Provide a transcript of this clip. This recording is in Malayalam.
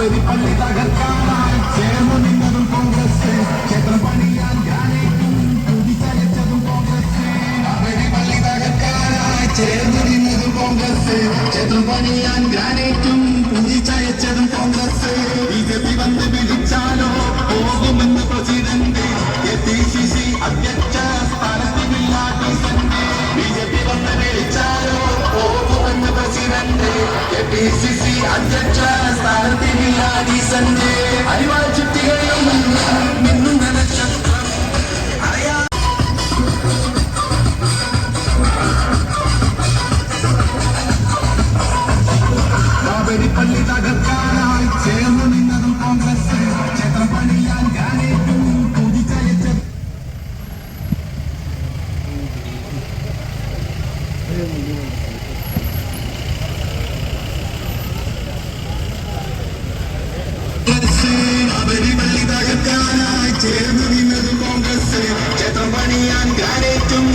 ചേർന്നു നിന്നതും കോൺഗ്രസ് ക്ഷേത്രം പണിയാൻ ഗ്രാനൈറ്റും പൂജിച്ചയച്ചതും കോൺഗ്രസ് കെ സി സി അധ്യക്ഷ സ്ഥാനത്തിനില്ല ഡീസന്റ് അരിവാൾ ചുറ്റികളിൽ മിന്നുന്ന നക്ഷത്രം അറിയാ തകർക്കാനായി ചേർന്നു നിന്നതും കോൺഗ്രസ് ക്ഷേത്രം പണിയാൻ ഗ്രാനൈറ്റും പൂജിച്ചയച്ചതും അവരിവള്ളി ചേർന്നു നിന്നത് കോൺഗ്രസ് ക്ഷേത്രം പണിയാൻ കാരേറ്റും